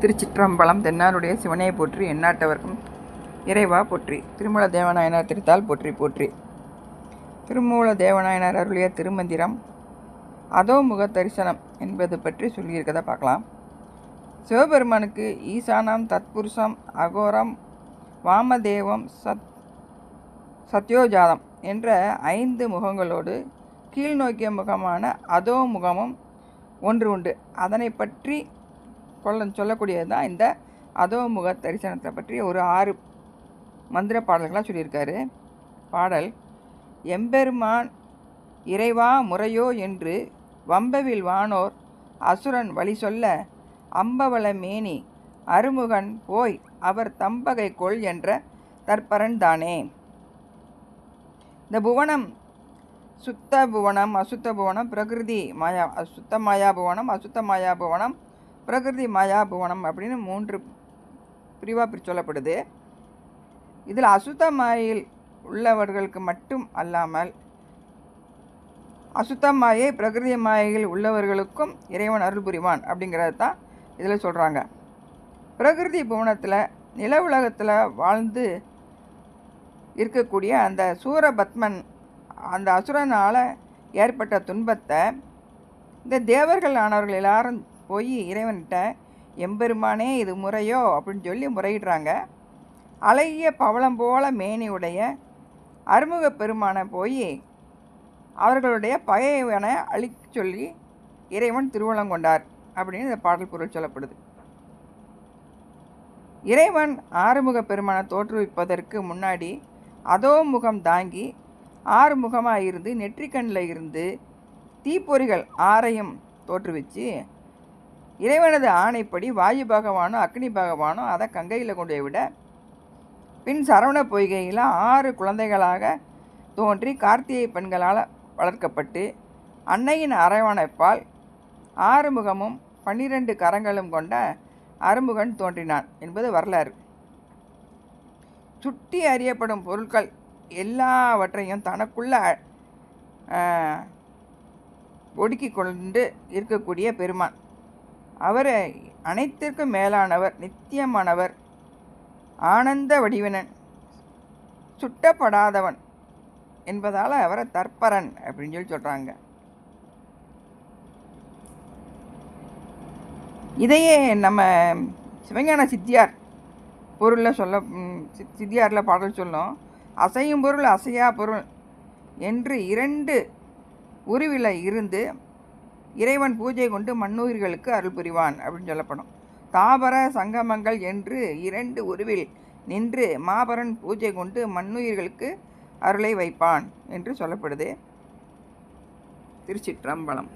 திருச்சிற்றம்பலம் தென்னாருடைய சிவனை போற்றி எண்ணாட்டவர்க்கும் இறைவா போற்றி. திருமூல தேவநாயனார் திருத்தால் போற்றி போற்றி. திருமூல தேவநாயனார் அருளிய திருமந்திரம் அதோமுக தரிசனம் என்பது பற்றி சொல்லியிருக்கதை பார்க்கலாம். சிவபெருமானுக்கு ஈசானம் தத்புருஷம் அகோரம் வாமதேவம் சத் சத்யோஜாதம் என்ற ஐந்து முகங்களோடு கீழ்நோக்கிய முகமான அதோ முகமும் ஒன்று உண்டு. அதனை பற்றி கொள்ள சொல்லக்கூடியது தான் இந்த அதோமுக தரிசனத்தை பற்றி ஒரு ஆறு மந்திர பாடல்களாக சொல்லியிருக்காரு. பாடல் எம்பெருமான் இறைவா முறையோ என்று வம்பவில் வானோர் அசுரன் வழி சொல்ல அம்பவள மேனி அருமுகன் போய் அவர் தம்பகை கொள் என்ற தற்பரன் தானே. இந்த புவனம் சுத்த புவனம் அசுத்த புவனம் பிரகிருதி மாயா சுத்த மாயா புவனம் அசுத்த மாயா புவனம் பிரகிருதி மாயா புவனம் அப்படின்னு மூன்று பிரிவாக சொல்லப்படுது. இதில் அசுத்த மாயில் உள்ளவர்களுக்கு மட்டும் அல்லாமல் அசுத்த மாயை பிரகிருதி மாயையில் உள்ளவர்களுக்கும் இறைவன் அருள் புரிவான் அப்படிங்கிறது தான் இதில் சொல்கிறாங்க பிரகிருதி புவனத்தில் நில உலகத்தில் வாழ்ந்து இருக்கக்கூடிய அந்த சூரபத்மன் அந்த அசுரனால் ஏற்பட்ட துன்பத்தை இந்த தேவர்கள் ஆனவர்கள் எல்லாரும் போய் இறைவன்கிட்ட எம்பெருமானே இது முறையோ? அப்படின்னு சொல்லி முறையிடுறாங்க. அழகிய பவளம் போல மேனியுடைய அருமுக பெருமானை போய் அவர்களுடைய பகைவனை அழிக்க சொல்லி இறைவன் திருவள்ளம் கொண்டார் அப்படின்னு இந்த பாடல் பொருள் சொல்லப்படுது. இறைவன் ஆறுமுக பெருமானை தோற்றுவிப்பதற்கு முன்னாடி அதோ முகம் தாங்கி ஆறு முகமாக இருந்து நெற்றிக்கண்ணில் இருந்து தீப்பொறிகள் ஆறையும் தோற்றுவிச்சு இறைவனது ஆணைப்படி வாயு பகவானோ அக்னி பகவானோ அதை கங்கையில் கொண்டு போய் விட பின் சரவண பொய்கையில் ஆறு குழந்தைகளாக தோன்றி கார்த்திகை பெண்களால் வளர்க்கப்பட்டு அன்னையின் அரவணைப்பால் ஆறுமுகமும் பன்னிரண்டு கரங்களும் கொண்ட அருமுகன் தோன்றினான் என்பது வரலாறு. சுட்டி அறியப்படும் பொருட்கள் எல்லாவற்றையும் தனக்குள்ள ஒடுக்கி கொண்டு இருக்கக்கூடிய பெருமான். அவர் அனைத்திற்கும் மேலானவர் நித்தியமானவர் ஆனந்த வடிவனன் சுட்டப்படாதவன் என்பதால் அவரை தற்பரன் அப்படின்னு சொல்லி சொல்கிறாங்க இதையே நம்ம சிவஞான சித்தியார் பொருளில் சொல்ல சித்தியாரில் பாடல் சொல்லும். அசையும் பொருள் அசையா பொருள் என்று இரண்டு உருவில் இருந்து இறைவன் பூஜை கொண்டு மண்ணுயிர்களுக்கு அருள் புரிவான் அப்படின்னு சொல்லப்படும். தாபர சங்கமங்கள் என்று இரண்டு உருவில் நின்று மாபரன் பூஜை கொண்டு மண்ணுயிர்களுக்கு அருளை வைப்பான் என்று சொல்லப்படுது. திருச்சிற்றம்பலம்.